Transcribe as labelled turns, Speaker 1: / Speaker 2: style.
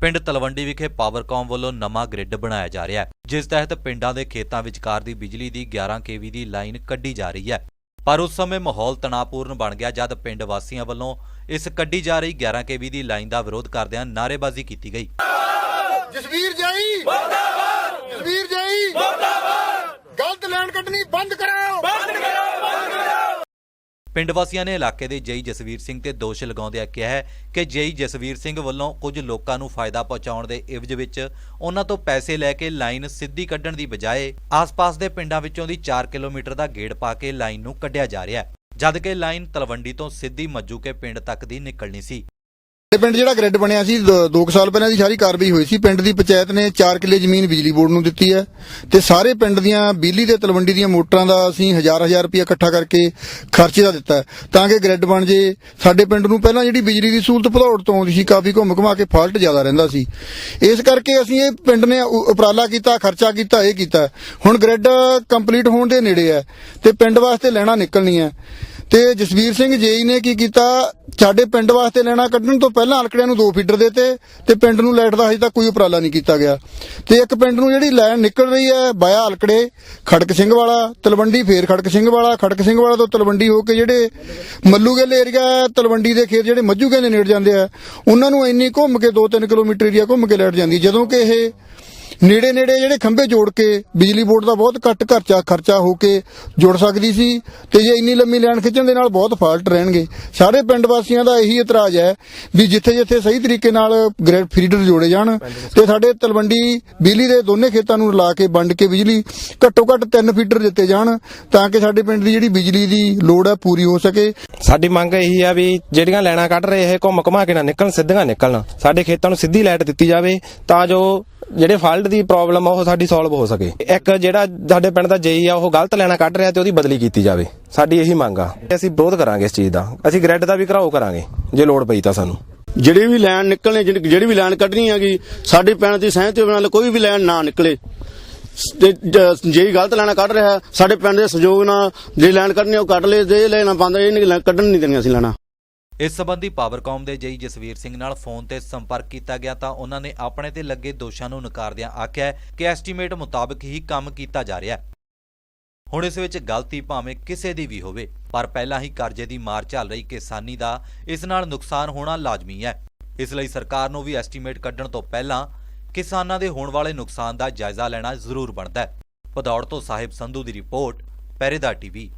Speaker 1: ਪਿੰਡ ਤਲਵੰਡੀ ਵਿਖੇ ਪਾਵਰਕਾਮ ਵੱਲੋਂ ਨਵਾਂ ਗ੍ਰਿਡ ਬਣਾਇਆ ਜਾ ਰਿਹਾ ਹੈ, ਜਿਸ ਤਹਿਤ ਪਿੰਡਾਂ ਦੇ ਖੇਤਾਂ ਵਿਚਕਾਰ ਦੀ ਬਿਜਲੀ ਦੀ 11 ਕੇਵੀ ਦੀ ਲਾਈਨ ਕੱਢੀ ਜਾ ਰਹੀ ਹੈ। ਪਰ ਉਸ ਸਮੇਂ ਮਾਹੌਲ ਤਣਾਅਪੂਰਨ ਬਣ ਗਿਆ, ਜਦ ਪਿੰਡ ਵਾਸੀਆਂ ਵੱਲੋਂ ਇਸ ਕੱਢੀ ਜਾ ਰਹੀ 11 ਕੇਵੀ ਦੀ ਲਾਈਨ ਦਾ ਵਿਰੋਧ ਕਰਦਿਆਂ ਨਾਅਰੇਬਾਜ਼ੀ ਕੀਤੀ ਗਈ।
Speaker 2: ਜਸਵੀਰ ਜਾਈ ਮੁਰਦਾਬਾਦ ਜਸਵੀਰ ਜਾਈ ਮੁਰਦਾਬਾਦ ਗਲਤ ਲੈਣ ਕੱਢਣੀ ਬੰਦ ਕਰਾਓ
Speaker 1: ਪਿੰਡ ਵਾਸੀਆਂ ਨੇ ਇਲਾਕੇ ਦੇ ਜਈ ਜਸਵੀਰ ਸਿੰਘ ਤੇ ਦੋਸ਼ ਲਗਾਉਂਦਿਆਂ ਕਿਹਾ ਹੈ ਕਿ ਜਈ ਜਸਵੀਰ ਸਿੰਘ ਵੱਲੋਂ ਕੁਝ ਲੋਕਾਂ ਨੂੰ ਫਾਇਦਾ ਪਹੁੰਚਾਉਣ ਦੇ ਇਵਜ ਵਿੱਚ ਉਹਨਾਂ ਤੋਂ ਪੈਸੇ ਲੈ ਕੇ ਲਾਈਨ ਸਿੱਧੀ ਕੱਢਣ ਦੀ ਬਜਾਏ ਆਸ-ਪਾਸ ਦੇ ਪਿੰਡਾਂ ਵਿੱਚੋਂ ਦੀ 4 ਕਿਲੋਮੀਟਰ ਦਾ ਗੇੜ ਪਾ ਕੇ ਲਾਈਨ ਨੂੰ ਕੱਢਿਆ ਜਾ ਰਿਹਾ ਹੈ, ਜਦ ਲਾਈਨ ਤਲਵੰਡੀ ਤੋਂ ਸਿੱਧੀ ਮੱਜੂਕੇ ਪਿੰਡ ਤੱਕ ਦੀ ਨਿਕਲਣੀ ਸੀ।
Speaker 2: ਇਹ ਪਿੰਡ ਜਿਹੜਾ ਗ੍ਰਿਡ ਬਣਿਆ ਸੀ 2 ਸਾਲ ਪਹਿਲਾਂ ਦੀ ਸਾਰੀ ਕਾਰਵਾਈ ਹੋਈ ਸੀ। ਪਿੰਡ ਦੀ ਪੰਚਾਇਤ ਨੇ 4 ਕਿੱਲੇ ਜ਼ਮੀਨ ਬਿਜਲੀ ਬੋਰਡ ਨੂੰ ਦਿੱਤੀ ਹੈ ਤੇ ਸਾਰੇ ਪਿੰਡ ਦੀਆਂ ਬਿਜਲੀ ਤੇ ਤਲਵੰਡੀ ਦੀਆਂ ਮੋਟਰਾਂ ਦਾ ਅਸੀਂ ਹਜ਼ਾਰ ਹਜ਼ਾਰ ਰੁਪਏ ਇਕੱਠਾ ਕਰਕੇ ਖਰਚੇ ਦਾ ਦਿੱਤਾ ਤਾਂ ਕਿ ਗ੍ਰਿਡ ਬਣ ਜੇ, ਸਾਡੇ ਪਿੰਡ ਨੂੰ ਪਹਿਲਾਂ ਜਿਹੜੀ ਬਿਜਲੀ ਦੀ ਸਹੂਲਤ ਭਦੌੜ ਤੋਂ ਆਉਂਦੀ ਸੀ, ਕਾਫੀ ਘੁੰਮ ਘੁਮਾ ਕੇ ਫਾਲਟ ਜ਼ਿਆਦਾ ਰਹਿੰਦਾ ਸੀ। ਇਸ ਕਰਕੇ ਅਸੀਂ ਇਹ ਪਿੰਡ ਨੇ ਉਪਰਾਲਾ ਕੀਤਾ, ਖਰਚਾ ਕੀਤਾ, ਇਹ ਕੀਤਾ। ਹੁਣ ਗ੍ਰਿਡ ਕੰਪਲੀਟ ਹੋਣ ਦੇ ਨੇੜੇ ਹੈ ਤੇ ਪਿੰਡ ਵਾਸਤੇ ਲੈਣਾ ਨਿਕਲਣੀ ਹੈ। ਤੇ ਜਸਵੀਰ ਸਿੰਘ ਜੇਈ ਨੇ ਕੀ ਕੀਤਾ? ਸਾਡੇ ਪਿੰਡ ਵਾਸਤੇ ਲੈਣਾ ਕੱਢਣ ਤੋਂ ਪਹਿਲਾਂ ਅਲਕੜਿਆਂ ਨੂੰ ਦੋ ਫੀਡਰ ਦਿੱਤੇ ਤੇ ਪਿੰਡ ਨੂੰ ਲਾਈਟ ਦਾ ਹਜੇ ਤੱਕ ਕੋਈ ਉਪਰਾਲਾ ਨਹੀਂ ਕੀਤਾ ਗਿਆ। ਤੇ ਇੱਕ ਪਿੰਡ ਨੂੰ ਜਿਹੜੀ ਲਾਈਨ ਨਿਕਲ ਰਹੀ ਹੈ ਬਾਇਆ ਅਲਕੜੇ ਖੜਕ ਸਿੰਘ ਵਾਲਾ, ਤਲਵੰਡੀ ਫੇਰ ਖੜਕ ਸਿੰਘ ਵਾਲਾ, ਖੜਕ ਸਿੰਘ ਵਾਲਾ ਤੋਂ ਤਲਵੰਡੀ ਹੋ ਕੇ ਜਿਹੜੇ ਮੱਲੂਗੇਲ ਏਰੀਆ ਤਲਵੰਡੀ ਦੇ ਖੇਤ ਜਿਹੜੇ ਮੱਜੂਗੇ ਦੇ ਨੇੜ ਜਾਂਦੇ ਆ, ਉਹਨਾਂ ਨੂੰ ਇੰਨੀ ਘੁੰਮ ਕੇ 2-3 ਕਿਲੋਮੀਟਰ ਏਰੀਆ ਘੁੰਮ ਕੇ ਲਾਈਟ ਜਾਂਦੀ, ਜਦੋਂ ਕਿ ਇਹ ਨੇੜੇ ਨੇੜੇ ਜਿਹੜੇ ਖੰਭੇ ਜੋੜ ਕੇ ਬਿਜਲੀ ਬੋਰਡ ਦਾ ਬਹੁਤ ਘੱਟ ਖਰਚਾ ਖਰਚਾ ਹੋ ਕੇ ਜੁੜ ਸਕਦੀ ਸੀ ਤੇ ਜੇ ਇੰਨੀ ਲੰਮੀ ਲਾਈਨ ਖਿੱਚਣ ਦੇ ਨਾਲ ਬਹੁਤ ਫਾਲਟ ਰਹਿਣਗੇ। ਸਾਰੇ ਪਿੰਡ ਵਾਸੀਆਂ ਦਾ ਇਹੀ ਇਤਰਾਜ਼ ਹੈ ਵੀ ਜਿੱਥੇ ਜਿੱਥੇ ਸਹੀ ਤਰੀਕੇ ਨਾਲ ਗ੍ਰਿਡ ਫੀਡਰ ਜੋੜੇ ਜਾਣ ਤੇ ਸਾਡੇ ਤਲਵੰਡੀ ਬਿਜਲੀ ਦੇ ਦੋਨੇ ਖੇਤਾਂ ਨੂੰ ਲਾ ਕੇ ਵੰਡ ਕੇ ਬਿਜਲੀ ਘੱਟੋ ਘੱਟ ਤਿੰਨ ਫੀਡਰ ਦਿੱਤੇ ਜਾਣ ਤਾਂ ਕਿ ਸਾਡੇ ਪਿੰਡ ਦੀ ਜਿਹੜੀ ਬਿਜਲੀ ਦੀ ਲੋੜ ਹੈ ਪੂਰੀ ਹੋ ਸਕੇ।
Speaker 3: ਸਾਡੀ ਮੰਗ ਇਹੀ ਆ ਵੀ ਜਿਹੜੀਆਂ ਲੈਣਾ ਕੱਢ ਰਹੇ ਇਹ ਘੁੰਮ ਘੁਮਾ ਕੇ ਨਾ ਨਿਕਲਣ, ਸਿੱਧੀਆਂ ਨਿਕਲਣ। ਸਾਡੇ ਖੇਤਾਂ ਨੂੰ ਸਿੱਧੀ ਲਾਈਟ ਦਿੱਤੀ ਜਾਵੇ ਤਾਂ ਜੋ ਜਿਹੜੇ ਫਾਲਟ ਦੀ ਪ੍ਰੋਬਲਮ ਆ, ਉਹ ਸਾਡੀ ਸੋਲਵ ਹੋ ਸਕੇ। ਇੱਕ ਜਿਹੜਾ ਸਾਡੇ ਪਿੰਡ ਦਾ ਜੇਈ ਆ, ਉਹ ਗਲਤ ਲੈਣਾ ਕੱਢ ਰਿਹਾ ਤੇ ਉਹਦੀ ਬਦਲੀ ਕੀਤੀ ਜਾਵੇ। ਸਾਡੀ ਇਹੀ ਮੰਗ ਆ। ਅਸੀਂ ਵਿਰੋਧ ਕਰਾਂਗੇ ਇਸ ਚੀਜ਼ ਦਾ। ਅਸੀਂ ਗ੍ਰਿਡ ਦਾ ਵੀ ਘਰਾਓ ਕਰਾਂਗੇ, ਜੇ ਲੋੜ ਪਈ ਤਾਂ ਸਾਨੂੰ।
Speaker 4: ਜਿਹੜੀ ਵੀ ਲਾਈਨ ਨਿਕਲਣੀ, ਜਿਹੜੀ ਵੀ ਲਾਈਨ ਕੱਢਣੀ ਹੈਗੀ, ਸਾਡੇ ਪਿੰਡ ਦੀ ਸਹਿਮਤੀ ਨਾਲ ਕੋਈ ਵੀ ਲਾਈਨ ਨਾ ਨਿਕਲੇ। ਜੇ ਗਲਤ ਲੈਣਾ ਕੱਢ ਰਿਹਾ, ਸਾਡੇ ਪਿੰਡ ਦੇ ਸਹਿਯੋਗ ਨਾਲ ਜੇ ਲੈਣ ਕੱਢਣੀ ਉਹ ਕੱਢ ਲੈ ਜੇ ਲਾਈਨਾਂ ਬੰਦ, ਇਹ ਨਹੀਂ ਕੱਢਣ ਨਹੀਂ ਦੇਣੀ ਅਸੀਂ ਲੈਣਾ।
Speaker 1: ਇਸ ਸਬੰਧੀ ਪਾਵਰਕਾਮ ਦੇ ਜਈ ਜਸਵੀਰ ਸਿੰਘ ਨਾਲ ਫੋਨ ਤੇ ਸੰਪਰਕ ਕੀਤਾ ਗਿਆ ਤਾਂ ਉਹਨਾਂ ਨੇ ਆਪਣੇ ਤੇ ਲੱਗੇ ਦੋਸ਼ਾਂ ਨੂੰ ਨਕਾਰਦਿਆਂ ਆਖਿਆ ਕਿ ਐਸਟੀਮੇਟ ਮੁਤਾਬਕ ਹੀ ਕੰਮ ਕੀਤਾ ਜਾ ਰਿਹਾ ਹੈ। ਹੁਣ ਇਸ ਵਿੱਚ ਗਲਤੀ ਭਾਵੇਂ ਕਿਸੇ ਦੀ ਵੀ ਹੋਵੇ, ਪਰ ਪਹਿਲਾਂ ਹੀ ਕਰਜ਼ੇ ਦੀ ਮਾਰ ਚੱਲ ਰਹੀ ਕਿਸਾਨੀ ਦਾ ਇਸ ਨਾਲ ਨੁਕਸਾਨ ਹੋਣਾ ਲਾਜ਼ਮੀ ਹੈ। ਇਸ ਲਈ ਸਰਕਾਰ ਨੂੰ ਵੀ ਐਸਟੀਮੇਟ ਕੱਢਣ ਤੋਂ ਪਹਿਲਾਂ ਕਿਸਾਨਾਂ ਦੇ ਹੋਣ ਵਾਲੇ ਨੁਕਸਾਨ ਦਾ ਜਾਇਜ਼ਾ ਲੈਣਾ ਜ਼ਰੂਰ ਬਣਦਾ ਹੈ। ਪਦੌੜ ਤੋਂ ਸਾਹਿਬ ਸੰਧੂ ਦੀ ਰਿਪੋਰਟ ਪਹਿਰੇਦਾਰ ਟੀਵੀ।